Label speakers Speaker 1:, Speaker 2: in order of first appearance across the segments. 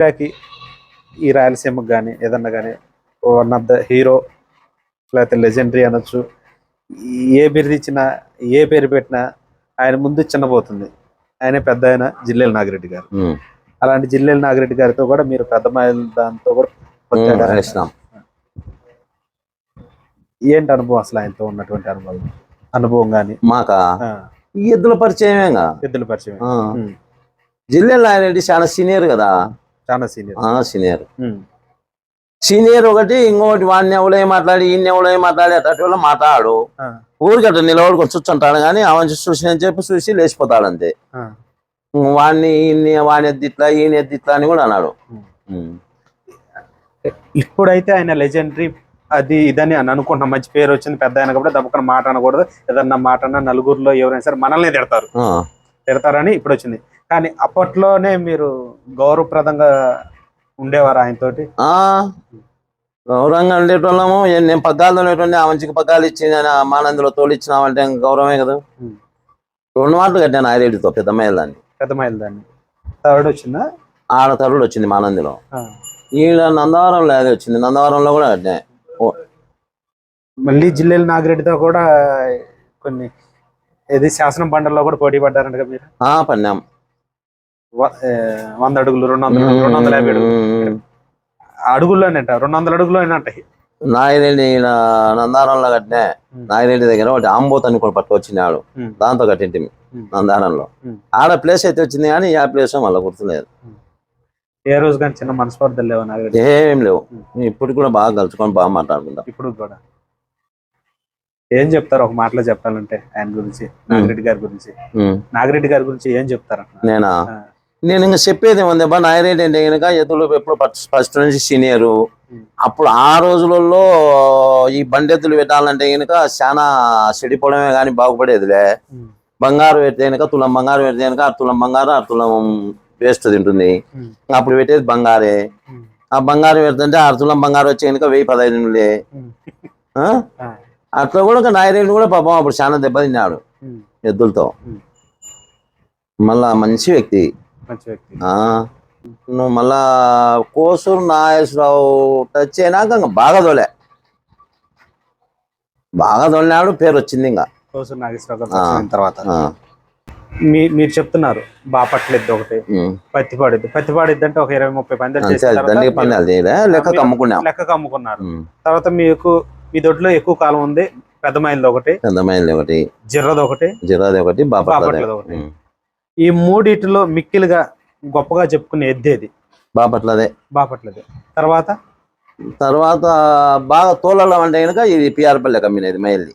Speaker 1: ఇండియాకి ఈ రాయలసీమకు కానీ ఏదన్నా కానీ వన్ ఆఫ్ ద హీరో లేకపోతే లెజెండరీ అనొచ్చు ఏ బిరుదు ఇచ్చినా ఏ పేరు పెట్టినా ఆయన ముందు చిన్నపోతుంది. ఆయన పెద్ద ఆయన జిల్లేల నాగిరెడ్డి గారు. అలాంటి జిల్లేల నాగిరెడ్డి గారితో కూడా మీరు పెద్ద దాంతో కూడా ఏంటి అనుభవం అసలు ఆయనతో ఉన్నటువంటి అనుభవం? అనుభవం కానీ
Speaker 2: మాక? ఎద్దుల పరిచయమేగా?
Speaker 1: పెద్దల పరిచయం.
Speaker 2: జిల్లాలో ఆయన చాలా సీనియర్ కదా.
Speaker 1: చాలా సీనియర్?
Speaker 2: సీనియర్. సీనియర్ ఒకటి ఇంకొకటి వాడిని ఎవడో మాట్లాడి ఈయన ఎవడో మాట్లాడి వాళ్ళు మాట్లాడు. ఊరికి అట్లా నిలబడి కూర్చుంటాడు కానీ అవన్నీ చూసి అని చెప్పి చూసి లేచిపోతాడు అంతే. వాడిని ఈయన్ని వాని ఎద్దు ఇట్లా ఈయన ఎద్దు ఇట్లా అని కూడా అన్నాడు.
Speaker 1: ఇప్పుడైతే ఆయన లెజెండరీ అది ఇదని అని అనుకుంటున్నాం. మంచి పేరు వచ్చింది పెద్ద ఆయన కాబట్టి దమ్మకన మాట అనకూడదు. ఏదన్నా మాట అన్నా నలుగురిలో ఎవరైనా సరే మనల్ని తిడతారు. తిడతారని ఇప్పుడు వచ్చింది. కానీ అప్పట్లోనే మీరు గౌరవప్రదంగా ఉండేవారు ఆయనతోటి?
Speaker 2: ఆ గౌరవంగా ఉండేటోళ్ళము. నేను పగ్గాలు ఉండేటోని ఆ మంచికి పగ్గాలు ఇచ్చి నేను ఆ మానందిలో తోలిచ్చినామంటే గౌరవమే కదా. రెండు మాటలు కట్టాను ఆరేడితో పెద్ద దాన్ని
Speaker 1: పెద్ద మైల్ దాన్ని థర్డ్ వచ్చిందా?
Speaker 2: ఆడ తరుడు వచ్చింది మానందిలో. ఈడ నందవరంలో అదే వచ్చింది. నందవరంలో కూడా కట్టినా ఓ,
Speaker 1: మళ్ళీ జిల్లేల నాగిరెడ్డితో కూడా కొన్ని ఏది శాసనం బండల్లో కూడా పోటీ పడ్డారంట మీరు?
Speaker 2: ఆ పన్నాం.
Speaker 1: వంద అడుగులు రెండు వందల రెండు వందల యాభై అడుగులు. అడుగుల్లోనేట రెండు వందల అడుగుల్లోనే అంటాయి
Speaker 2: నాగిరెడ్డి నందారంలో కట్టినా నాగిరెడ్డి దగ్గర ఒకటి ఆంబోత్ అని కూడా పట్టుకొచ్చినాడు. దాంతో కట్టింటి. నందారంలో. ఆడ ప్లేస్ అయితే వచ్చింది కానీ ఆ ప్లేస్ మళ్ళీ గుర్తులేదు.
Speaker 1: ఏ రోజు కానీ చిన్న మనస్పర్ధలు లేవు
Speaker 2: ఏం లేవు. ఇప్పుడు కూడా బాగా కలుసుకొని బాగా మాట్లాడుకుంటాం.
Speaker 1: ఇప్పుడు కూడా. ఏం చెప్తారు? ఒక మాటలో చెప్పాలంటే ఆయన గురించి నాగిరెడ్డి గారి గురించి. నాగిరెడ్డి గారి గురించి ఏం చెప్తారు?
Speaker 2: నేనా? నేను ఇంకా చెప్పేది ఉంది బా నాగిరెడ్డి అంటే కనుక ఎద్దులు ఎప్పుడు ఫస్ట్ నుంచి సీనియరు. అప్పుడు ఆ రోజులలో ఈ బండెద్దులు పెట్టాలంటే కనుక చాలా చెడిపోవడమే కానీ బాగుపడేదిలే. బంగారు పెడితే కనుక తులం బంగారు పెడితే కనుక ఆ తులం బంగారు ఆ తులం వేస్ట్ తింటుంది. అప్పుడు పెట్టేది బంగారే. ఆ బంగారు పెడుతుంటే ఆరు తులం బంగారు వచ్చే కనుక వెయ్యి పదహైదు నుండి ఆ?
Speaker 1: ఆ,
Speaker 2: అట్లా కూడా నాయరేడు కూడా పాపం అప్పుడు చాలా దెబ్బతిన్నాడు ఎద్దులతో. మళ్ళా మంచి వ్యక్తి.
Speaker 1: మంచి వ్యక్తి.
Speaker 2: నువ్వు మళ్ళా కోసూరు నాగేశ్వరరావు టచ్ అయినాక ఇంకా బాగా తోలే. బాగా తోలినాడు పేరు వచ్చింది ఇంకా.
Speaker 1: కోసం నాగేశ్వరరావు గారు
Speaker 2: ఆ.
Speaker 1: వచ్చిన తర్వాత. మీ మీరు చెప్తున్నారు బాపట్లేదు ఒకటి. పత్తిపాడిద్ది. పత్తిపాడిద్ది అంటే ఒక ఇరవై ముప్పై పందాలు
Speaker 2: లెక్క
Speaker 1: మీరు
Speaker 2: కమ్ముకున్నాం.
Speaker 1: లెక్కకు అమ్ముకున్నారు. తర్వాత మీకు మీ దొడ్లో ఎక్కువ కాలం ఉంది పెద్ద మైల్ది ఒకటి
Speaker 2: పెద్దమైనది ఒకటి.
Speaker 1: జిర్రది ఒకటి
Speaker 2: జిరాది ఒకటి బాపట్లది.
Speaker 1: ఒకటి. ఈ మూడిటిలో మిక్కిలిగా గొప్పగా చెప్పుకునే ఎద్దేది
Speaker 2: బాపట్లదే.
Speaker 1: బాపట్లది. తర్వాత?
Speaker 2: తర్వాత బాగా తోలడం అంటే కనుక ఇది పిఆర్పల్లె కమ్మినది మైల్ది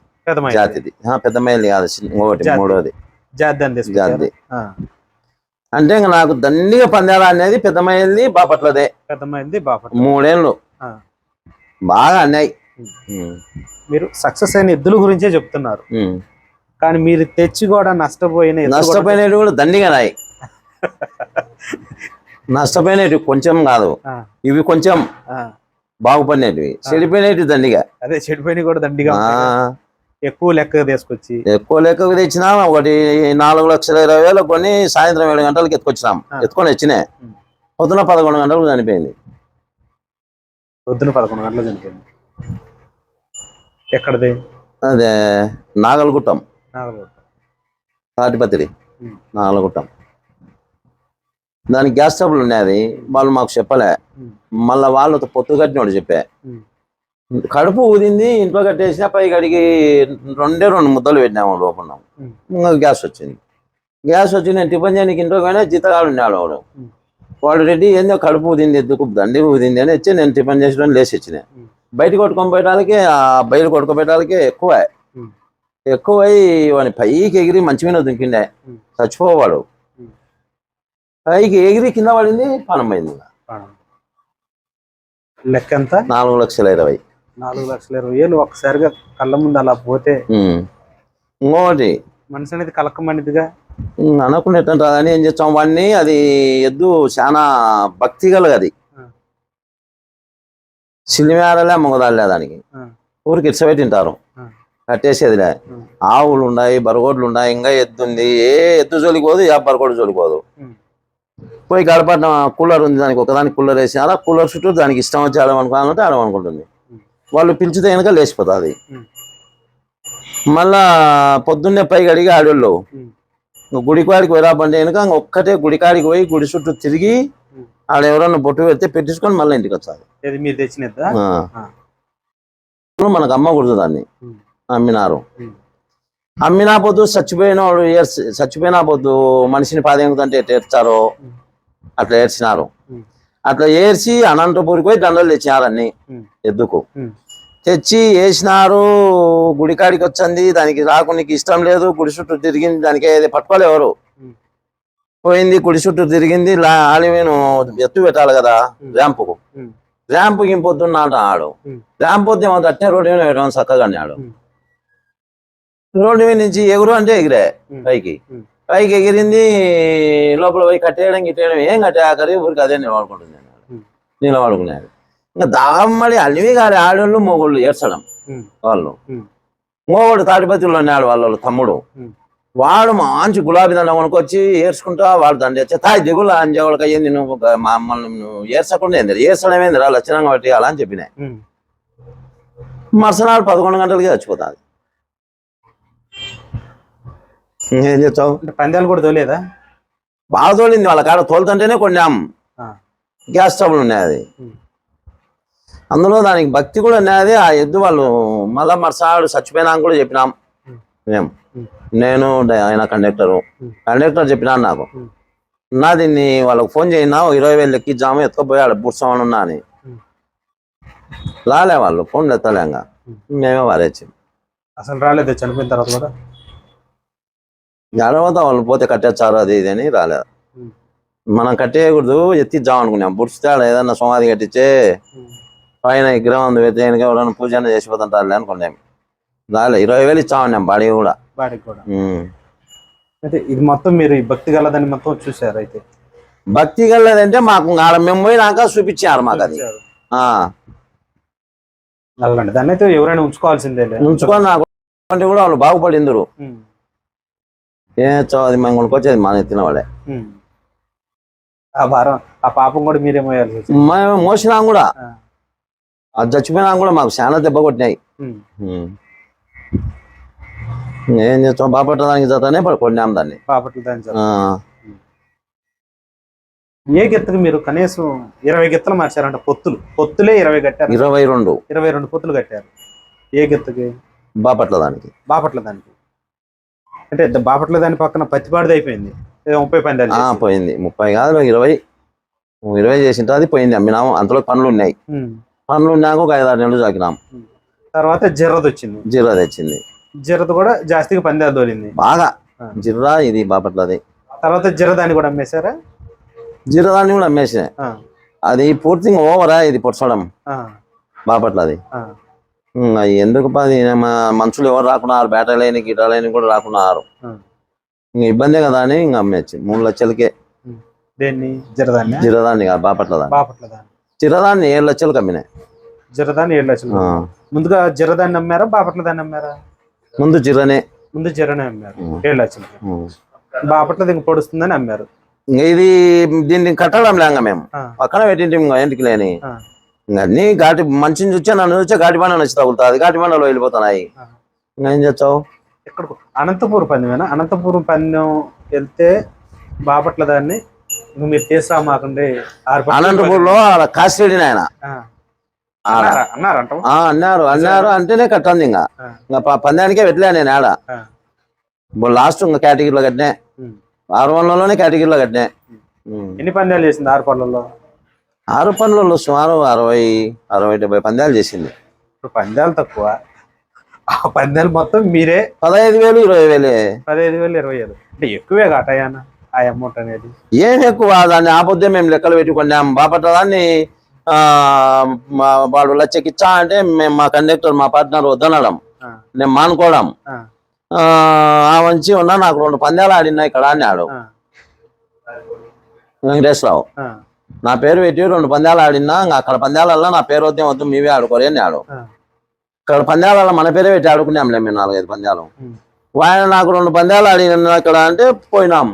Speaker 2: జాతిది. పెద్ద మైల్ది కాదు ఇంకొకటి
Speaker 1: జాతి.
Speaker 2: మూడోది. జాతి అంటే ఇంకా నాకు దండిగా పందాలు అనేది పెద్ద మైల్ది బాపట్లదే.
Speaker 1: పెద్ద మైల్ది బాపట్ల
Speaker 2: మూడేళ్ళు. బాగా అన్నాయి.
Speaker 1: మీరు సక్సెస్ అయిన ఎద్దుల గురించే చెప్తున్నారు. కానీ మీరు తెచ్చి కూడా నష్టపోయిన ఎద్దు కూడా-
Speaker 2: నష్టపోయినవి కూడా దండిగా నాయి నష్టపోయినవి కొంచెం కాదు. ఇవి కొంచెం బాగుపడినవి. చెడిపోయినవి దండిగా.
Speaker 1: అదే చెడిపోయిన కూడా దండిగా. ఎక్కువ లెక్క తీసుకొచ్చి.
Speaker 2: ఎక్కువ లెక్కకు తెచ్చినా. ఒకటి నాలుగు లక్షల ఇరవై వేలు కొని సాయంత్రం ఏడు గంటలకు ఎత్తుకొచ్చినాం. ఎత్తుకొని వచ్చినాయి.
Speaker 1: ఉమ్.
Speaker 2: పొద్దున పదకొండు గంటలకు చనిపోయింది.
Speaker 1: పొద్దున పదకొండు గంటలు చనిపోయింది. ఎక్కడది?
Speaker 2: అదే నాగలగుట్టం. తాటిపత్రి
Speaker 1: ఉమ్.
Speaker 2: నాగలగుట్టం దానికి గ్యాస్ ట్రబుల్ ఉన్నది వాళ్ళు మాకు చెప్పలే. మళ్ళా వాళ్ళతో పొత్తు కట్టినోడు చెప్పా. కడుపు ఊదింది ఇంట్లో కట్టేసిన పై కడిగి రెండే రెండు ముద్దలు పెట్టినాము లోపల. ఇంకా గ్యాస్ వచ్చింది గ్యాస్ వచ్చి నేను టిఫిన్ చేయడానికి ఇంట్లో పోయినా జీతగాడు ఉన్నాడు వాడు. వాడు రెడ్డి ఏందో కడుపు ఊదింది ఎందుకు దండి ఊదింది అని వచ్చి నేను టిఫిన్ చేసిన లేచి వచ్చిన
Speaker 1: ఉమ్.
Speaker 2: బయట కొట్టుకొని పోయటానికి ఆ బయట కొట్టుకోబెట్టాలకి ఎక్కువ. ఎక్కువై వాని పైకి ఎగిరి మంచి మీద దుంకిండే. చచ్చిపోవాడు. పైకి ఎగిరి కింద పడింది పనం పోయింది.
Speaker 1: లెక్క ఎంత
Speaker 2: నాలుగు లక్షల ఇరవై
Speaker 1: నాలుగు లక్షల ఇరవై వేలు ఒక్కసారిగా కళ్ళ ముందు అలా పోతే.
Speaker 2: ఇంకోటి
Speaker 1: మనిషి అనేది కలకమనిదిగా
Speaker 2: అనుకునేటంట అని ఏం చేస్తాం వాడిని అది ఎద్దు చాలా భక్తి కలగది
Speaker 1: ఆ.
Speaker 2: సిలిమేడలే మొగదాలే దానికి. ఊరికి
Speaker 1: ఆ.
Speaker 2: కట్టేసేదిలే. ఆవులు ఉన్నాయి బరగోడ్లు ఉన్నాయి ఇంకా ఎద్దు ఉంది ఏ ఎద్దు జోలికి పోదు ఏ బరగోడు జోలికి పోదు
Speaker 1: ఉమ్.
Speaker 2: పోయి గడపట్నం కూలర్ ఉంది దానికి ఒకదానికి కూలర్ వేసి అలా కూలర్ చుట్టూ దానికి ఇష్టం వచ్చి ఆడమనుకోవాలంటే ఆడమనుకుంటుంది వాళ్ళు పిలిచితే కనుక లేచిపోతుంది. మళ్ళా పొద్దున్నే పై గడిగి ఆడోళ్ళు గుడికాడికి పోయి రాబండి కనుక ఇంక ఒక్కటే గుడికాడికి పోయి గుడి చుట్టూ తిరిగి. ఆడ ఎవరన్నా బొట్టు పెడితే పెట్టించుకొని మళ్ళీ ఇంటికి వచ్చాలి మనకు అమ్మ కుడుతుంది దాన్ని. అమ్మినారు. అమ్మినా పొద్దు చచ్చిపోయిన వాడు చచ్చిపోయినా పొద్దు మనిషిని పాదెంగుతుంటే ఎట్లా ఏడ్చారో. అట్లా ఏడ్చినారు. అట్లా ఏడ్చి అనంతపూరికి పోయి దండలు తెచ్చినారు అన్ని. ఎద్దుకు. తెచ్చి వేసినారు గుడికాడికి వచ్చింది దానికి రాకు నీకు ఇష్టం లేదు గుడి చుట్టూ తిరిగింది దానికి ఏది పట్టుకోలే ఎవరు
Speaker 1: ఉమ్.
Speaker 2: పోయింది గుడి చుట్టూ తిరిగింది ఆలిమీను ఎత్తు పెట్టాలి కదా ర్యాంపుకు. ర్యాంపు ఇంపొద్దున్న ఆట ఆడు. ర్యాంప్ వద్ద ఏమో అట్నే రోడ్డు మీద పెట్టడం చక్కగా ఆడు. రోడ్డు మీద నుంచి ఎగురు అంటే ఎగిరే. పైకి. పైకి ఎగిరింది లోపల పోయి కట్టేయడం గిట్టేయడం ఏం కట్టే ఆఖరి ఊరికి అదే నిలబడుకుంటుంది
Speaker 1: ఉమ్.
Speaker 2: నిలబడుకున్నాడు ఇంకా దామ్మడి అల్లివి గారి ఆడోళ్ళు మొగోళ్ళు ఏడ్చడం. వాళ్ళు. మోగోడు తాడిపత్రిలో ఉన్నాడు వాళ్ళ తమ్ముడు. వాడు మంచి గులాబీ దండ కొనుక్కొచ్చి ఏడ్చుకుంటా వాడు దండ వచ్చి తాయి దిగులు అంజేవాళ్ళకి అయ్యింది నువ్వు మమ్మల్ని నువ్వు ఏడ్చకుండా ఏంది ఏడ్చడం ఏంది రా లక్షణంగా పెట్టి అలా అని చెప్పిన
Speaker 1: ఉమ్.
Speaker 2: మరుసనాడు పదకొండు గంటలకి చచ్చిపోతాది ఏం చేస్తావు
Speaker 1: పందాలు కూడా తోలేదా
Speaker 2: బాగా తోలింది వాళ్ళ కాడ తోలుతుంటేనే కొన్నాం. గ్యాస్ స్టవ్లు
Speaker 1: ఉమ్.
Speaker 2: అందులో దానికి భక్తి కూడా ఉన్నది ఆ ఎద్దు వాళ్ళు మళ్ళా మరుసాడు చచ్చిపోయినాక కూడా చెప్పినాం. మేము. నేను ఆయన కండక్టరు. కండక్టర్ చెప్పినాను నాకు. నా దీన్ని వాళ్ళకి ఫోన్ చేయినా ఇరవై వేలు ఎక్కిద్దాము ఎత్తుకుపోయాడు బుడ్సమని ఉన్నా అని. లాలే వాళ్ళు ఫోన్ ఎత్తలేంగా. మేమే వారేచ్చి
Speaker 1: అసలు రాలేదు చనిపోయిన తర్వాత కూడా
Speaker 2: తర్వాత వాళ్ళు పోతే కట్టేచ్చారు అది ఇది అని రాలేదు. మనం కట్టేయకూడదు ఎత్తిద్దాం అనుకున్నాం. బుడ్స్తే ఆడ ఏదన్నా సమాధి కట్టించే. పైన విగ్రహం ఉంది వ్యతిరేకంగా ఎవరైనా పూజ చేసిపోతుంటారులే అనుకున్నాం. రాలే ఇరవై వేలు ఇచ్చామన్నాం బాడీ కూడా.
Speaker 1: అయితే ఇది మొత్తం మీరు ఈ భక్తి గలదని మొత్తం చూసారు అయితే?
Speaker 2: భక్తి కలదంటే మాకు ఆడ మేము పోయినాక చూపించారు మాకు అది.
Speaker 1: అలాంటి దాన్ని అయితే ఎవరైనా ఉంచుకోవాల్సిందే
Speaker 2: ఉంచుకొని కూడా వాళ్ళు బాగుపడిందరు. ఏ చో అది మేము కొనుక్కొచ్చేది మా నెత్తిన వాళ్ళే
Speaker 1: ఆ భారం ఆ పాపం కూడా మీరే వచ్చింది
Speaker 2: మేము మోసినాం కూడా. అది చచ్చిపోయినా కూడా మాకు చాలా దెబ్బ కొట్టినాయి. ఏం చేస్తాం? బాపట్టడానికి జతనే కొన్నాం దాన్ని.
Speaker 1: బాపట్ల దాని చేత.
Speaker 2: ఆ,
Speaker 1: ఏ గెత్తకు మీరు? కనీసం ఇరవై గెత్తలు మార్చారంట పొత్తులు. పొత్తులే ఇరవై కట్టారు.
Speaker 2: ఇరవై రెండు.
Speaker 1: ఇరవై రెండు పొత్తులు కట్టారు. ఏ గెత్తకి?
Speaker 2: బాపట్ల దానికి
Speaker 1: బాపట్ల దానికి అంటే బాపట్ల దాని పక్కన పత్తిపాడిది అయిపోయింది ముప్పై చేసి.
Speaker 2: పోయింది. ముప్పై కాదు ఇరవై. ఇరవై చేసింటే అది పోయింది. అమ్మినాము అంతలో పనులు ఉన్నాయి. పనులు ఉన్నాక ఒక ఐదారు నెలలు చాకినాం
Speaker 1: తర్వాత జిర్రది వచ్చింది
Speaker 2: జీరా తెచ్చింది.
Speaker 1: జిర్రది కూడా జాస్తిగా పందాలు తోలింది.
Speaker 2: బాగా. జిర్రా ఇది బాపట్లది.
Speaker 1: తర్వాత జిర్రదాన్ని కూడా అమ్మేశారా?
Speaker 2: జీరా దాన్ని కూడా అమ్మేసినాయి
Speaker 1: ఆ,
Speaker 2: అది పూర్తి ఓవరా ఇది బాపట్లది
Speaker 1: ఆ.
Speaker 2: ఉమ్, అవి ఎందుకు మా- మనుషులు ఎవరు రాకున్నారు? బేటలేని గిటాలేని కూడా రాకున్నారు. ఇంక ఇబ్బందే కదా అని ఇంక అమ్మేచ్చి. మూడు లక్షలకే.
Speaker 1: దేన్ని? జిరదాన్ని?
Speaker 2: జిరదాన్ని కాదు బాపట్ల దాన్ని
Speaker 1: బాపట్ల దాన్ని
Speaker 2: జిరదాన్ని ఏడు లక్షలకు అమ్మినాయి
Speaker 1: జిరదాన్ని ఏడు లక్షలు. ముందుగా జిరదాన్ని అమ్మారా బాపట్ల దాన్ని అమ్మారా?
Speaker 2: ముందు జిరనే.
Speaker 1: ముందు జిరనే అమ్మారు. ఏడు లక్షలు. బాపట్ల ఇంక పొడుస్తుందని అమ్మారు.
Speaker 2: ఇది దీన్ని కట్టడం లేక మేము. పక్కన పెట్టింటి ఇంకా ఇంటికి లేని. అన్ని ఘాటి మంచిని చూచా నన్ను చూచా ఘాటి బండ నచ్చి తగులుతుంది ఘాటి బండలో వెళ్ళిపోతున్నాయి. ఏం చేస్తావు?
Speaker 1: ఎక్కడ అనంతపురం పందెమేనా అనంతపురం పందెం వెళ్తే బాపట్ల దాన్ని మీరు తీసుకురామాకండి ఆరు పట్టులు
Speaker 2: అనంతపూర్లో కాసిరెడ్డి ఆయన
Speaker 1: ఆ,
Speaker 2: ఆడ.
Speaker 1: అన్నారా?
Speaker 2: అన్నారు అన్నారు. అంటేనే కట్టింది ఇంకా. ఇంకా పందానికే పెట్టలే నేను ఆడ. లాస్ట్ ఇంకా కేటగిరీలో కట్టినా. ఆరు వందలలోనే కేటగిరీలో కట్టినా.
Speaker 1: ఎన్ని పందాలు చేసింది ఆరు పళ్ళలో
Speaker 2: ఆరు పనులలో సుమారు అరవై అరవై డెబ్బై పందాలు చేసింది.
Speaker 1: ఇప్పుడు పందాలు తక్కువ. ఆ పందాలు మొత్తం మీరే?
Speaker 2: పదహైదు వేలు ఇరవై వేలే.
Speaker 1: పదహైదు వేలు ఇరవై వేలు. అంటే ఎక్కువే కాటాయన్న ఆ అమౌంట్ అనేది?
Speaker 2: ఏం ఎక్కువ? దాన్ని ఆపొద్దే మేము లెక్కలు పెట్టుకున్నాం. బాపట్ల దాన్ని ఆ, మా వాడు లచ్చకి ఇచ్చా అంటే మేము మా కండక్టర్ మా పార్ట్నర్ వద్దనడం. నేను మానుకోవడం.
Speaker 1: ఆ,
Speaker 2: మంచి ఉన్నా నాకు రెండు పందాలు ఆడినా ఇక్కడ అన్నాడు
Speaker 1: ఆ,
Speaker 2: వెంకటేశ్వరరావు. నా పేరు పెట్టి రెండు పందాలు ఆడినా ఇంకా అక్కడ పందాలల్లో నా పేరు వద్దే వద్దు మీవే ఆడుకోరే అన్నాడు
Speaker 1: ఆ,
Speaker 2: ఇక్కడ పందాలలో మన పేరే పెట్టి ఆడుకున్నాంలే మేము నాలుగైదు పందాలు. ఆయన నాకు రెండు పందాలు ఆడిన ఇక్కడ అంటే పోయినాం.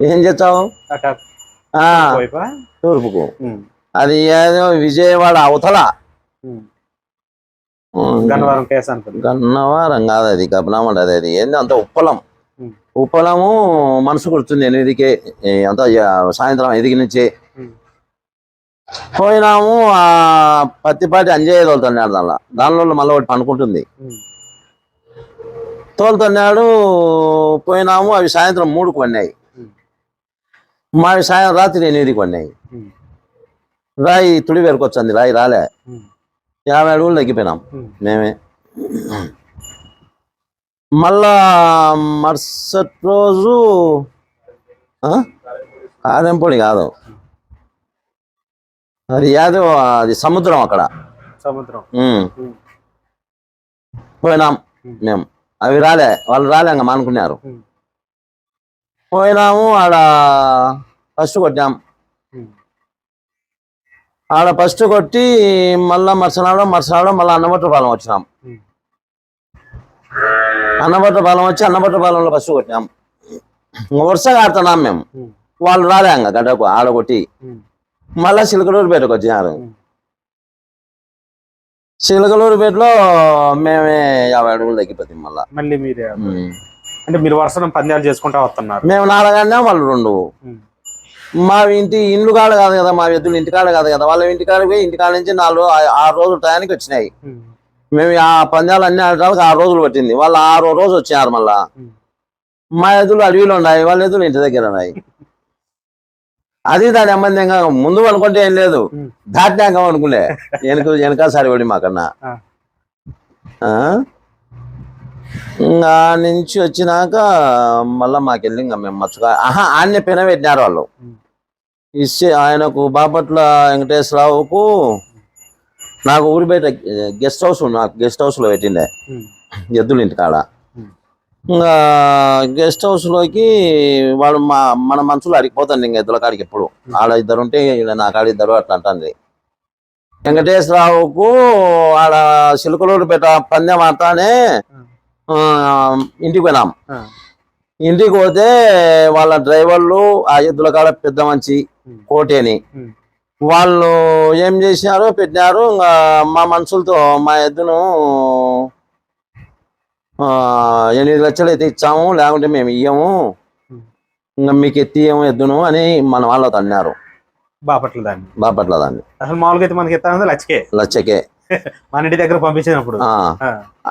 Speaker 2: ఏం చేస్తావు? తూర్పుకు. అది ఏదో విజయవాడ అవతల.
Speaker 1: గన్నవరం
Speaker 2: గన్నవరం కాదు అది గబనామండి అది అది. ఏంది అంత ఉప్పలం? ఉప్పలము మనసు కొడుతుంది ఎనిమిదికే అంత సాయంత్రం ఐదుకి నుంచి. పోయినాము ఆ పత్తిపాటి అంజయ్య తోలుతున్నాడు దానిలో. దానిలో మళ్ళీ ఒకటి పనుకుంటుంది తోలుతున్నాడు పోయినాము అవి సాయంత్రం మూడుకు పడినాయి. మావి సాయం రాత్రి ఎనిమిదికి పడినాయి.
Speaker 1: ఉమ్,
Speaker 2: రాయి తుడి వేరుకొచ్చింది రాయి రాలే. యాభై అడుగులు తగ్గిపోయినాం మేమే. మళ్ళా మరుసటి రోజు? కారెంపొడి కాదు అది యాదో అది సముద్రం అక్కడ.
Speaker 1: సముద్రం.
Speaker 2: పోయినాం మేము. అవి రాలే వాళ్ళు రాలే ఇంకా మానుకున్నారు.
Speaker 1: ఉమ్,
Speaker 2: పోయినాము ఆడ ఫస్ట్ కొట్టాం. ఆడ ఫస్ట్ కొట్టి మళ్ళా మరుసనాడు మరుసనాడు మళ్ళీ అన్నబట్ట పాలెం వచ్చినాం. అన్నబట్ట పాలెం వచ్చి అన్నబట్ట పాలెంలో ఫస్ట్ కొట్టాం ఇంక వరుసగా ఆడుతున్నాం మేము. వాళ్ళు రాలే ఇంకా గడ్డకు ఆడ కొట్టి
Speaker 1: ఉమ్,
Speaker 2: మళ్ళా చిలకలూరు పేటకు వచ్చినారు.
Speaker 1: ఉమ్.
Speaker 2: చిలకలూరు పేటలో మేమే యాభై అడుగులు తగ్గిపోతాం మళ్ళా.
Speaker 1: మళ్ళీ మీరే. అంటే మీరు వరుసనం పందాలు చేసుకుంటా వస్తున్నారు
Speaker 2: మేము నాలుగన్నా వాళ్ళు రెండు. మా ఇంటి ఇల్లు కాడ కాదు కదా మా ఎద్దులు ఇంటి కాడ కాదు కదా వాళ్ళ ఇంటి కాడ పోయి ఇంటి కాడ నుంచి నాలుగు ఆరు రోజుల టయానికి వచ్చినాయి. మేము ఆ పందాలు అన్ని ఆడడానికి ఆరు రోజులు పట్టింది వాళ్ళు ఆరో రోజు వచ్చారు మళ్ళా. మా ఎద్దులు అడవిలో ఉన్నాయి వాళ్ళ ఎద్దులు ఇంటి దగ్గర ఉన్నాయి అది దాని సంబంధంగా ముందు అనుకుంటే ఏం లేదు. దాటినాక అనుకులే వెనక వెనక సరిపడి మాకన్నా? ఇంకా నుంచి వచ్చినాక మళ్ళా మాకెళ్ళి ఇంకా మేము మచ్చుగా ఆహా ఆన్నే పెన పెట్టినారు వాళ్ళు. ఇస్తే ఆయనకు బాపట్ల వెంకటేశ్వరరావుకు నాకు ఊరి బయట గెస్ట్ హౌస్ నాకు గెస్ట్ హౌస్లో పెట్టిండే. ఎద్దుల ఇంటి కాడ.
Speaker 1: ఉమ్,
Speaker 2: ఇంకా గెస్ట్ హౌస్లోకి వాడు మా మన మనసులో అడిగిపోతాను ఇంక ఎద్దుల కాడికి ఎప్పుడు. ఆడ ఇద్దరు ఉంటే నా కాడ ఇద్దరు అట్లా అంటుంది. వెంకటేశ్వరరావుకు ఆడ సిలుకలూరు పెట్ట పందెం ఆడతానే ఆ, ఇంటికి పోయినాం. ఇంటికి పోతే వాళ్ళ డ్రైవర్లు ఆ ఎద్దుల కాడ పెద్ద మంచి కోటేని. వాళ్ళు ఏం చేసినారు పెట్టినారు. ఇంకా మా మనుషులతో మా ఎద్దును ఆ, ఎనిమిది లక్షలు అయితే ఇచ్చాము. లేకుంటే మేము ఇయ్యము. ఇంకా మీకు ఎత్తి ఇయ్యము ఎద్దును అని మన వాళ్ళతో అన్నారు.
Speaker 1: బాపట్ల దాన్ని.
Speaker 2: బాపట్ల దాన్ని.
Speaker 1: అసలు మామూలుగా అయితే మనకి లచ్చకే.
Speaker 2: లచ్చకే.
Speaker 1: మన ఇంటి దగ్గర పంపించినప్పుడు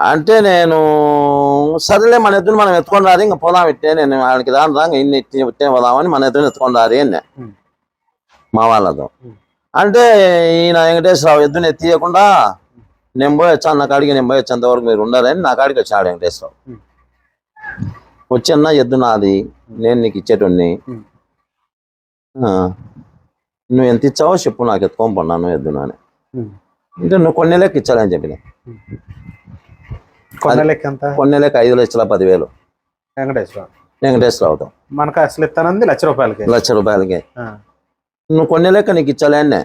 Speaker 2: అంటే నేను సరేలే మన ఎద్దును మనం ఎత్తుకొని రాదు. ఇంకా పోదాం ఇట్టే నేను ఆయనకి దాని రా ఇన్ని ఇట్టి పోదామని మన ఎద్దును ఎత్తుకొని రారి అని మా వాళ్ళతో. అంటే ఈయన వెంకటేశ్వరరావు ఎద్దుని ఎత్తియకుండా నేను పోయి వచ్చాను నా కాడికి నేను పోయి వచ్చేంత వరకు మీరు ఉండారని నా కాడికి వచ్చాడు వెంకటేశ్వరరావు.
Speaker 1: ఉమ్.
Speaker 2: వచ్చన్నా ఎద్దు నాది నేను నీకు ఇచ్చేటోడిని నువ్వు ఎంత ఇచ్చావో చెప్పు నాకు ఎత్తుకొని పన్నాను ఎద్దును అని. అంటే నువ్వు కొన్ని లెక్క ఇచ్చాలని చెప్పిన.
Speaker 1: కొన్న లెక్క
Speaker 2: కొన్ని లెక్క ఐదు లక్షల పదివేలు.
Speaker 1: వెంకటేశ్వర
Speaker 2: వెంకటేశ్వరరావుతో.
Speaker 1: మనకు అసలు ఇస్తానంది లక్ష రూపాయలకి.
Speaker 2: లక్ష రూపాయలకి. నువ్వు కొన్ని లెక్క నీకు ఇచ్చాలే అన్నే.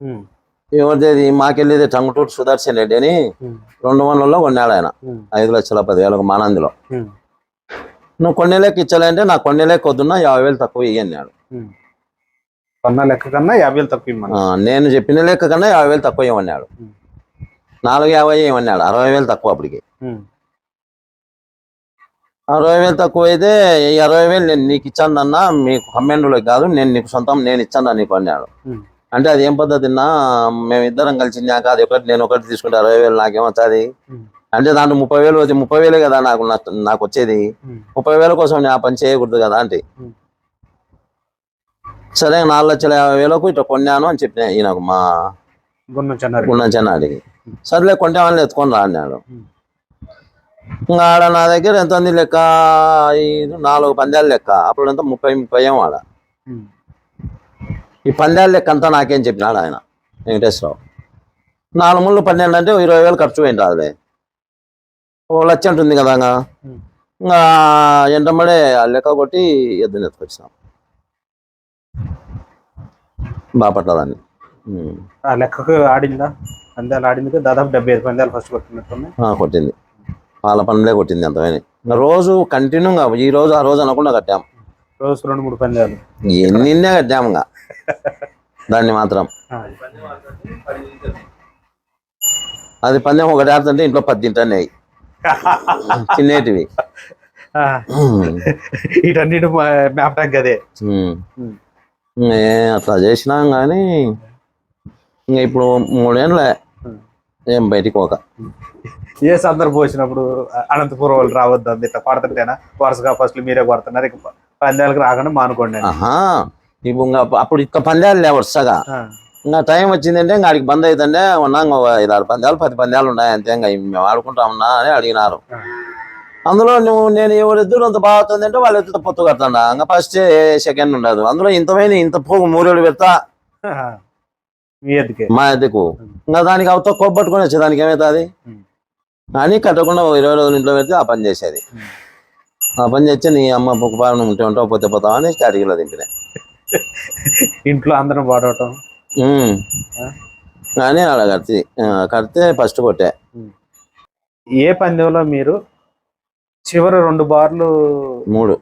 Speaker 1: ఉమ్,
Speaker 2: ఎవరిది మాకెళ్ళేది టంగుటూరు సుదర్శన్ రెడ్డి అని రెండు వందలలో కొన్నాడు ఆయన. ఐదు లక్షల పదివేలకు మానందిలో. నువ్వు కొన్ని లెక్క ఇచ్చాలంటే నా కొన్ని లెక్క వద్దున్నా యాభై వేలు తక్కువ ఇయ్యి అన్నాడు.
Speaker 1: ఉమ్. కొన్న లెక్క కన్నా యాభై వేలు తక్కువ
Speaker 2: నేను చెప్పిన లెక్క కన్నా యాభై వేలు తక్కువ ఇవ్వమన్నాడు
Speaker 1: ఉమ్.
Speaker 2: నాలుగు యాభై ఇవ్వమన్నాడు అరవై వేలు తక్కువ అప్పటికి. అరవై వేలు తక్కువ అయితే ఈ అరవై వేలు నేను నీకు ఇచ్చాను అన్న మీకు కమ్మెండులకు కాదు నేను నీకు సొంతం నేను ఇచ్చాను నీకు అన్నాడు. అంటే అది ఏం పద్ధతిన్నా మేము ఇద్దరం కలిసిందాక అది ఒకటి నేను ఒకటి తీసుకుంటే అరవై వేలు నాకేమొచ్చాది అంటే దాంట్లో ముప్పై వేలు వచ్చి ముప్పై వేలే కదా నాకు నాకు వచ్చేది. ముప్పై వేల కోసం నేను ఆ పని చేయకూడదు కదా అంటే. సరే నాలుగు లక్షల యాభై వేలకు ఇట్లా కొన్నాను అని చెప్పిన ఈయనకు మా గుండంచన్న అడిగి సర్లే కొంటామని ఎత్తుకొని రా అన్నాడు. ఆడ నా దగ్గర ఎంత ఉంది లెక్క? ఐదు నాలుగు పందాలు లెక్క. అప్పుడంతా ముప్పై ముప్పై ఏమో ఆడ. ఈ పందాల లెక్క అంతా నాకేం చెప్పినాడు ఆయన వెంకటేశ్వరరావు. నాలుగు ముళ్ళు పన్నెండు అంటే ఇరవై వేలు ఖర్చు పోయింది అదే ఓ లక్ష ఉంటుంది కదా ఇంకా. ఎంటమ్మడే ఆ లెక్క కొట్టి ఎద్దుని ఎత్తుకొచ్చినాం. బాపట్ల దాన్ని ఉమ్.
Speaker 1: ఆ లెక్కకు ఆడిందా? పందాలు ఆడింది దాదాపు డెబ్బై ఐదు పందాలు ఫస్ట్ కొట్టినట్టున్నాయి.
Speaker 2: ఆ, కొట్టింది. పాల పనులే కొట్టింది అంతమని. రోజు కంటిన్యూగా ఈ రోజు ఆ రోజు అనకుండా కట్టాం.
Speaker 1: రోజుకు రెండు మూడు పందాలు.
Speaker 2: ఎన్నిన్నే కట్టాముగా దాన్ని మాత్రం. అది పందెం ఒకటి ఆడుతుంటే ఇంట్లో పది తింటాయి చిన్నేటివి.
Speaker 1: ఆ. వీటన్నిటి మ్యాప్టాక్
Speaker 2: అట్లా చేసినాం కానీ ఇంకా ఇప్పుడు మూడేళ్ళే ఏం బయటికి పోక.
Speaker 1: ఏ సందర్భం వచ్చినప్పుడు అనంతపురం వాళ్ళు రావద్దు అంది ఇట్లా పడుతుంటేనా? వరుసగా ఫస్ట్ మీరే పడుతున్నారు ఇక పందాలకు రాకుండా మానుకోండి
Speaker 2: ఇప్పుడు ఇంకా అప్పుడు ఇక్క పందాలు లేవు వరుసగా. ఇంకా టైం వచ్చిందంటే ఇంకా ఆడికి బంద్ అవుతుంటే ఉన్నా ఐదు ఆరు పందాలు పది పందాలు ఉన్నాయి అంతే. ఇంకా మేము ఆడుకుంటామన్నా అని అడిగినారు. అందులో నువ్వు నేను ఎవరిద్దరు అంత బాగుతుంది అంటే వాళ్ళు ఎత్తుతో పొత్తు కడతాడా. ఇంకా ఫస్ట్ సెకండ్ ఉండదు. అందులో ఇంతమైన ఇంత పోగు మూరేళ్ళు పెడతా.
Speaker 1: మీ ఎద్దుకే.
Speaker 2: ఇంకా దానికి అవతో కొబ్బట్టుకొని వచ్చే దానికి ఏమవుతుంది. అని కట్టకుండా ఇరవై రోజులు ఇంట్లో పెడితే ఆ పని చేసేది. ఆ పని చేస్తే నీ అమ్మ పొక్కుపాలన ఉంటే ఉంటావు పోతే పోతావు అని కేటగిరీలో దింపినాయి
Speaker 1: ఇంట్లో అందరం పాడవటం?
Speaker 2: కానీ ఆడ కడితే కడితే ఫస్ట్ కొట్టే.
Speaker 1: ఏ పందెంలో మీరు చివరి రెండు బార్లు?
Speaker 2: మూడు.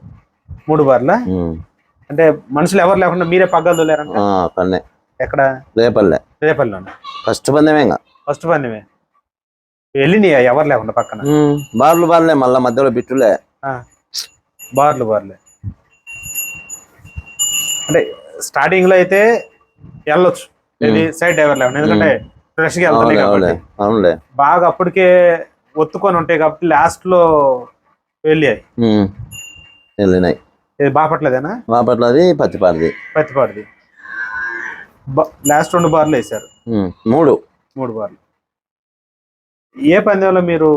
Speaker 1: మూడు బార్లా. అంటే మనుషులు ఎవరు లేకుండా మీరే పగ్గాలు తోలేరంట? ఎక్కడ?
Speaker 2: రేపల్లె.
Speaker 1: రేపల్లిలోనే
Speaker 2: ఫస్ట్ పందెమే
Speaker 1: ఫస్ట్ పందెమే. వెళ్ళినాయా ఎవరు లేకుండా పక్కన.
Speaker 2: బార్లు బార్లే మళ్ళా మధ్యలో బిట్టులే.
Speaker 1: బార్లు బార్లే. అంటే స్టార్టింగ్లో అయితే వెళ్ళొచ్చు. ఇది సైడ్ డ్రైవర్ లేకుండా. ఎందుకంటే ఫ్రెష్గా వెళ్తున్నాయి
Speaker 2: అవునులే
Speaker 1: బాగా అప్పటికే ఒత్తుకొని ఉంటాయి కాబట్టి లాస్ట్లో వెళ్ళాయి.
Speaker 2: వెళ్ళినాయి.
Speaker 1: బాపట్లేదేనా?
Speaker 2: బాపట్ల అది పత్తిపాటిది
Speaker 1: పత్తిపాటిది లాస్ట్ రెండు బార్లు వేశారు.
Speaker 2: మూడు.
Speaker 1: మూడు బార్లు. ఏ పందెంలో మీరు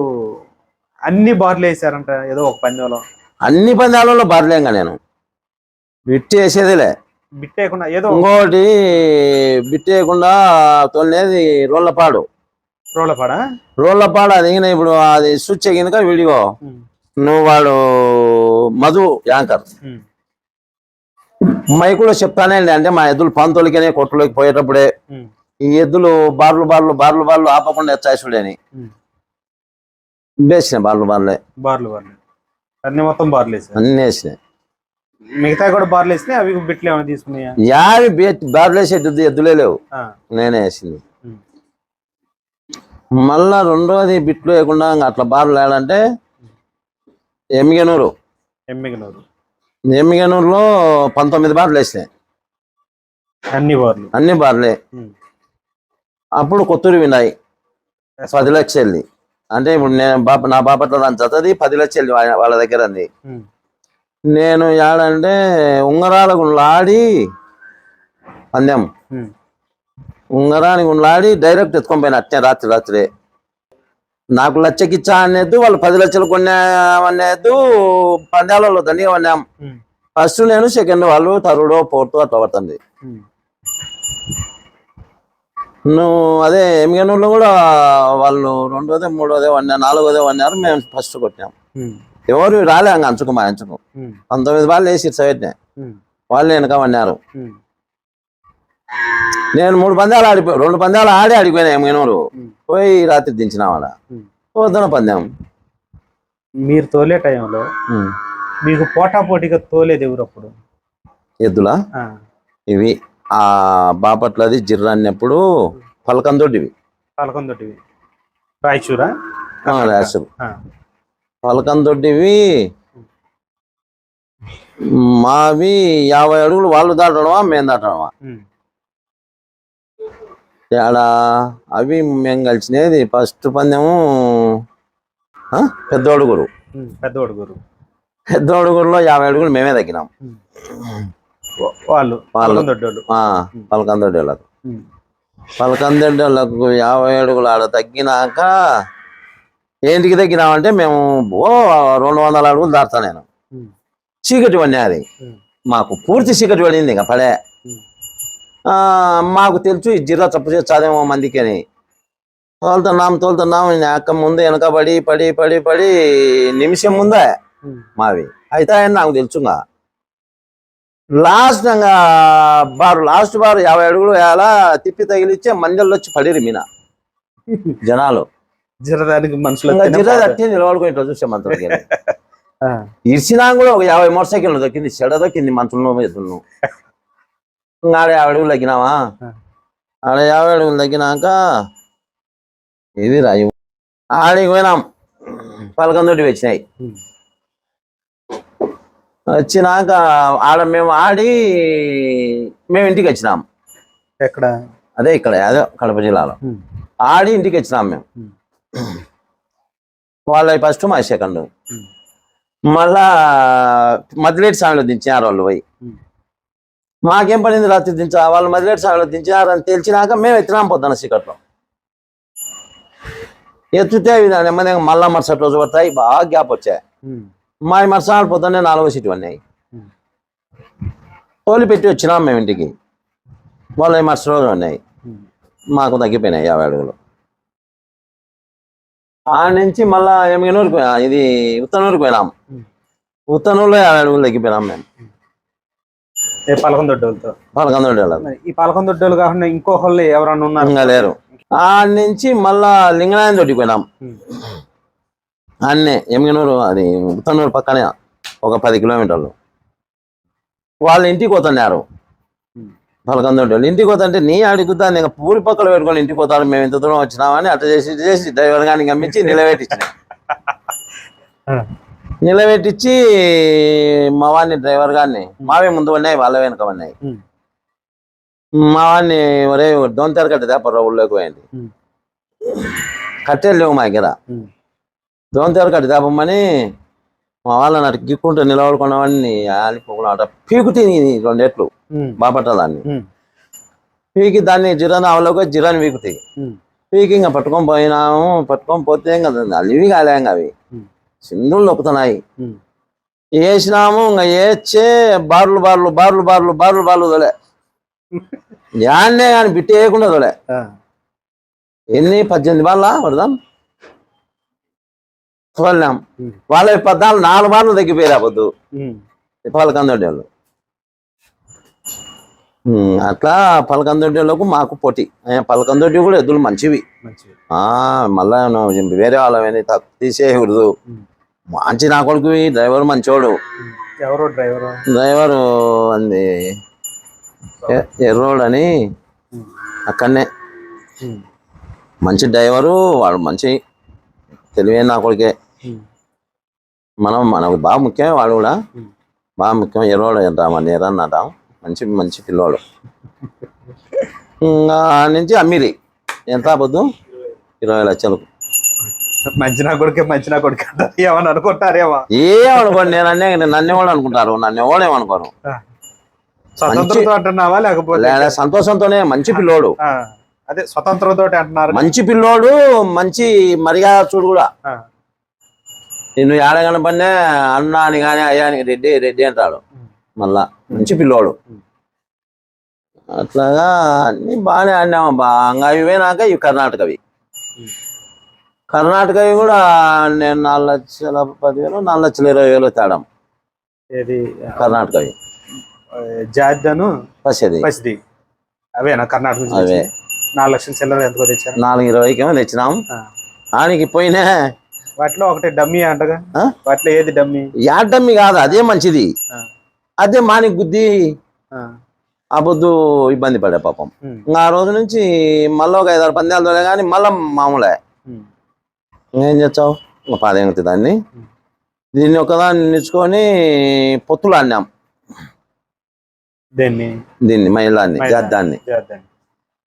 Speaker 1: అన్ని బార్లు వేసారంట ఏదో ఒక పందెంలో.
Speaker 2: అన్ని పందాలలో బార్లేంగా నేను. బిట్టి వేసేదిలే.
Speaker 1: బిట్ వేయకుండా ఏదో
Speaker 2: ఇంకోటి బిట్టి వేయకుండా తొలినేది రోళ్ళపాడు.
Speaker 1: రోలపాడా
Speaker 2: రోళ్ళపాడు అది ఇప్పుడు అది స్విచ్ ఎగినక వీడియో. నువ్వు వాడు మధు యాంకర్. మైకులో చెప్తానే అంటే మా ఎద్దులు పంతొలికనే కొట్టులోకి పోయేటప్పుడే ఈ ఎద్దులు బార్లు బార్లు బార్లు బార్లు ఆపకుండా ఎచ్చాసుడని వేసినాయి బార్లు బార్లే.
Speaker 1: బార్లు బార్లు. అన్ని మొత్తం బార్లు
Speaker 2: అన్ని వేసినాయి
Speaker 1: మిగతా కూడా బార్లు వేసినాయి అవి బిట్లు ఏమైనా తీసుకున్నాయా?
Speaker 2: యావి బార్లు వేసే ఎద్దు ఎద్దులే లేవు. నేనే వేసింది. మళ్ళా రెండోది బిట్లు వేయకుండా అట్లా బార్లు వేయాలంటే ఎమ్మిగనూరు.
Speaker 1: ఎమ్మిగనూరు.
Speaker 2: ఎమ్మిగనూరులో పంతొమ్మిది బార్లు వేసినాయి.
Speaker 1: అన్ని బార్లు.
Speaker 2: అన్ని బార్లే. అప్పుడు కొత్తూరు వినాయి పది లక్షలు అంటే ఇప్పుడు నేను బాప నా బాపట్ల దాని జతది పది లక్షలు వాళ్ళ- వాళ్ళ దగ్గర
Speaker 1: ఉమ్,
Speaker 2: నేను ఏడంటే ఉంగరాల గుండ్లాడి పందెం
Speaker 1: ఉమ్,
Speaker 2: ఉంగరాని గుండ్లాడి డైరెక్ట్ ఎత్తుకొని పోయిన అట్టే రాత్రి రాత్రి. నాకు లచ్చకిచ్చా అనేది వాళ్ళు పది లక్షలు కొనేవనేది పందాలలో
Speaker 1: ఉమ్,
Speaker 2: ఫస్ట్ నేను సెకండ్ వాళ్ళు థర్డ్ ఫోర్త్ అట్లా పడుతుంది. నువ్వు అదే ఎమిగనూరులో కూడా వాళ్ళు రెండోదే మూడోదే వన్నారు నాలుగోదే వన్నారు మేము ఫస్ట్ కొట్టాం. ఎవరు రాలే అంచుకు మా అంచుకు. పంతొమ్మిది వాళ్ళు వేసి సైడ్నే. వాళ్ళు వెనక వన్నారు నేను మూడు పందాలు ఆడిపోయి రెండు పందాలు ఆడి ఆడిపోయినా
Speaker 1: ఉమ్,
Speaker 2: పోయి రాత్రి
Speaker 1: ఉమ్.
Speaker 2: వద్దన పందెం.
Speaker 1: మీరు తోలే టైంలో. మీకు పోటా పోటీగా తోలేది ఎవరు అప్పుడు?
Speaker 2: ఎద్దులా? ఇవి. ఆ బాపట్లది జిర్రా అన్నప్పుడు పలకందొడ్డివి.
Speaker 1: పలకొందొటివి రాయచూరా. ఆ,
Speaker 2: పలకందొడ్డివి. మావి యాభై అడుగులు వాళ్ళు దాటడమా మేము దాటడమా? తేడా అవి మేము కలిసినది ఫస్ట్ పందెము ఆ? పెద్ద అడుగురు
Speaker 1: పెద్ద అడుగురు
Speaker 2: పెద్ద అడుగురులో యాభై అడుగులు మేమే తగ్గినాం.
Speaker 1: వాళ్ళు
Speaker 2: వాళ్ళు.
Speaker 1: పలకొందొడ్డి వాళ్ళు
Speaker 2: ఆ, పలకందొడ్డి వాళ్ళకు
Speaker 1: ఉమ్,
Speaker 2: పలకందొడ్డి వాళ్ళకు యాభై అడుగులు ఆడ తగ్గినాక ఏంటికి తగ్గినామంటే మేము ఓ రెండు వందల అడుగులు దాటుతా నేను. చీకటి పడినా అది మాకు పూర్తి చీకటి పడింది ఇంకా పడే. మాకు తెలుసు ఈ జిర్రా తప్పు చేస్తాదేమో మందికి అని తోలుతున్నాం తోలుతున్నాం అక్క ముందు వెనక పడి పడి పడి పడి నిమిషం ముందే మావి. అయితే ఆయన నాకు తెలుసుగా లాస్ట్ ఇంకా బారు లాస్ట్ బారు యాభై అడుగులు వేయాలా తిప్పి తగిలిచ్చే మంజల్లో వచ్చి పడిరు మీన? జనాలు.
Speaker 1: జరదానికి మనుషులు పోతారు.
Speaker 2: తట్టి నిలబడుకుని ఇట్లా చూసే మంత్రులకి ఇరిచినా కూడా ఒక యాభై మోటార్ సైకిల్ దొక్కింది చెడ దొక్కింది ఎదురు ఇంకా ఆడ యాభై అడుగులు తగ్గినావా. ఆడ యాభై అడుగులు తగ్గినాక ఇది రాయు ఆడికి పోయినాం. పలకందోటి వచ్చినాయి. వచ్చినాక ఆడ మేము ఆడి మేము ఇంటికి వచ్చినాం.
Speaker 1: ఎక్కడ?
Speaker 2: అదే ఇక్కడ అదే కడప జిల్లాలో. ఆడి ఇంటికి వచ్చినాం మేము. వాళ్ళ ఫస్ట్ మా సెకండ్. మళ్ళా మదిలేటి సామిలో దించారు వాళ్ళు పోయి. మాకేం పడింది రాత్రి దించా వాళ్ళు మదిలేటి సామిలో దించారని తెలిసినాక మేము ఎత్తినాం పొద్దున సీకట్లో ఎత్తితే నెమ్మదిగా మళ్ళా మరుసటి రోజు పడతాయి బాగా గ్యాప్ వచ్చాయి. మా మరుసటి పొద్దున్నే నాలుగో సీటు అన్నాయి తోలి పెట్టి వచ్చినాం మేము ఇంటికి. వాళ్ళు మరుసటి రోజు ఉన్నాయి. మాకు తగ్గిపోయినాయి యాభై అడుగులు. ఆ నుంచి మళ్ళా ఎమిగనూరుకి పోయినా ఇది ఉత్తనూరుకి పోయినాం. ఉత్తనూరులో యాభై అడుగులు తగ్గిపోయినాం మేము.
Speaker 1: ఏ పలకం దొడ్డోళ్ళతో
Speaker 2: పలకందోడి వెళ్ళాలి
Speaker 1: మరి ఈ పలకం దొడ్డోళ్ళు కాకుండా ఇంకొకళ్ళు ఎవరన్నా ఉన్నారు?
Speaker 2: ఇంకా లేరు. ఆ నుంచి మళ్ళా లింగనాయన తోటికి పోయినాం. అన్నే ఎమిగనూరు అది ఉత్తనూరు పక్కనే ఒక పది కిలోమీటర్లు. వాళ్ళ ఇంటికి పోతున్నారు. పలకందోటి వాళ్ళు ఇంటికి పోతుంటే నీ అడుగుతా నేను పూరి పక్కన పెట్టుకొని ఇంటికి పోతారు మేము ఇంత దూరం వచ్చినామని అట్లా చేసి చేసి డ్రైవర్ గాని గమ్మించి నిలబెట్టించిన.
Speaker 1: ఆ,
Speaker 2: నిలబెట్టించి మా వాడిని డ్రైవర్ గారిని మావే ముందు ఉన్నాయి వాళ్ళ వెనక ఉన్నాయి మా వాడిని ఒరే దొంతెర కట్టే తేపర ఊళ్ళోకి పోయింది.
Speaker 1: ఉమ్,
Speaker 2: కట్టెలు లేవు మా దగ్గర. దోంతెర కట్టి తేపమని మా వాళ్ళని అటు గిక్కుంటూ నిలబడుకున్నవాడిని ఆలిపోకుండా అట పీకుతి రెండేట్లు బాపట్ట దాన్ని. పీకి దాన్ని జిరాని అవలోకి జిరాని పీకుతాయి పీకి ఇంకా పట్టుకొని పోయినాము పట్టుకొని పోతే ఇంకా అలివి కాలే అవి. సింధులు నొక్కుతున్నాయి.
Speaker 1: ఉమ్.
Speaker 2: వేసినాము ఇంకా వేచ్చే బార్లు బార్లు బార్లు బార్లు బార్లు బార్లు తోలే. యాన్నే కానీ బిట్టి వేయకుండా తోలే. ఎన్ని? పద్దెనిమిది బార్లా? పడదాం. తోలినాం. వాళ్ళ పద్నాలుగు నాలుగు బార్లు తగ్గిపోయారు పొద్దు. పలకందొడ్డి వాళ్ళు అట్లా పలకందొడ్డిలకు మాకు పోటీ. పలకందొడ్డి కూడా ఎద్దులు మంచివి. మళ్ళా వేరే వాళ్ళని తీసేయకూడదు. మంచి నా కొడుకు డ్రైవర్ మంచోడు.
Speaker 1: ఎవరో డ్రైవరు?
Speaker 2: డ్రైవర్ అంది ఎర్రోడ్ అని అక్కడనే మంచి డ్రైవరు వాడు మంచి తెలివైన నా కొడుకే. మనం మనకు బాగా ముఖ్యమే వాడు కూడా. బాగా ముఖ్యం ఎర్రోడు అంటాం మన ఎర్రని అంటాం మంచి మంచి పిల్లోడు. నుంచి అమ్మిరి. ఎంత పొద్దు ఇరవై లక్షలకు.
Speaker 1: మంచి నా కొడుకే మంచి నా కొడుకు అంటారు. ఏమని అనుకుంటారేమో.
Speaker 2: ఏమనుకోండి నేను అన్నే నన్ను ఎవడు అనుకుంటారు. నన్ను ఎవడేమనుకోను
Speaker 1: ఆ. స్వతంత్రంతో అంటున్నావా లేకపోతే
Speaker 2: సంతోషంతోనే మంచి పిల్లోడు.
Speaker 1: అదే స్వతంత్రంతో అంటున్నారు.
Speaker 2: మంచి పిల్లోడు మంచి మర్యాద చూడు కూడా. నిన్ను ఏడ కనపడినే అన్న అని కానీ అయ్యా అని రెడ్డి రెడ్డి అంటాడు. మళ్ళా మంచి పిల్లోడు. అట్లాగా అన్ని బాగానే ఆడినాము బా ఇంకా అవి పోయినాక ఇవి కర్ణాటకవి. కర్ణాటకవి కూడా నేను నాలుగు లక్షల పదివేలు నాలుగు లక్షల ఇరవై వేలు తేడం.
Speaker 1: ఏది?
Speaker 2: కర్ణాటకవి.
Speaker 1: జాద్దను
Speaker 2: పసిది.
Speaker 1: పసిది. అవేనా కర్ణాటక నుంచి
Speaker 2: అవే.
Speaker 1: నాలుగు లక్షల చిల్లర ఎంతకో తెచ్చారు?
Speaker 2: నాలుగు ఇరవైకి ఏమో తెచ్చినాం.
Speaker 1: ఆ.
Speaker 2: ఆనికి పోయినా
Speaker 1: వాటిలో ఒకటి డమ్మీ అంటగా? వాటిలో ఏది డమ్మీ?
Speaker 2: యాడ్డమ్మి కాదు అదే మంచిది. అదే మానికి గుద్ది పొద్దు ఇబ్బంది పడే పాపం. ఆ రోజు నుంచి మళ్ళీ ఒక ఐదారు పందాలు కానీ మళ్ళీ మామూలే. ఏం చేస్తావు ఇంకా పాదయంతి దాన్ని. దీన్ని ఒకదాన్ని నిచ్చుకొని పొత్తులు ఆడినాం
Speaker 1: దేన్ని
Speaker 2: దీన్ని మహిళాన్ని జాద్దాన్ని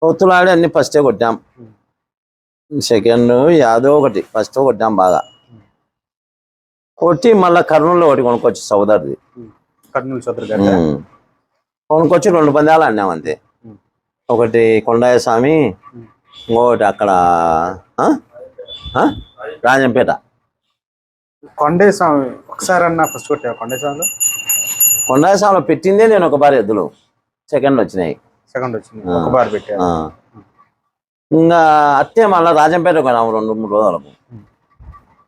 Speaker 2: పొత్తులు ఆడి అన్ని ఫస్టే కొట్టాం సెకండ్ యాదో ఒకటి ఫస్ట్ కొట్టాం బాగా. కొట్టి మళ్ళీ కర్నూలులో ఒకటి కొనుక్కొచ్చి సౌదర్ది.
Speaker 1: కర్నూలు సోదరు.
Speaker 2: కొనుక్కొచ్చి రెండు పందాలు ఆడినాం అంతే. ఒకటి కొండాయ స్వామి
Speaker 1: ఉమ్.
Speaker 2: ఇంకొకటి అక్కడ? రాజంపేట
Speaker 1: కొండే స్వామి ఒకసారి అన్న ఫస్ట్ కొట్టావు కొండే స్వామిలో
Speaker 2: కొండాయ స్వామిలో పెట్టిందే నేను ఒక బారి ఎద్దులు సెకండ్ వచ్చినాయి
Speaker 1: సెకండ్ వచ్చింది
Speaker 2: ఆ.
Speaker 1: ఒక బార్.
Speaker 2: ఇంకా అట్టే మళ్ళీ రాజంపేట పోయినాము రెండు మూడు రోజులకు.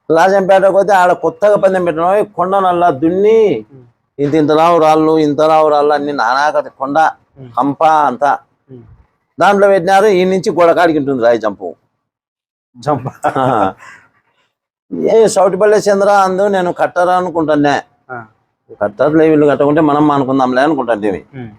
Speaker 2: రాజంపేటకు పోతే ఆడ కొత్తగా పందెం పెట్టిన కొండ నల్ల దున్ని. ఇంత ఇంత రావు రాళ్ళు ఇంత రావు రాళ్ళు అన్ని నానాక కొండ. కంప అంతా. దాంట్లో పెట్టినారు ఈ నుంచి గోడకాడికి ఉంటుంది రాయి
Speaker 1: జంప్
Speaker 2: ఏ సౌటిపల్లె చంద్ర అందు నేను కట్టరా అనుకుంటానే
Speaker 1: ఆ.
Speaker 2: కట్టర్లే వీళ్ళు కట్టకుంటే మనం అనుకుందాంలే అనుకుంటాంటివి
Speaker 1: ఉమ్.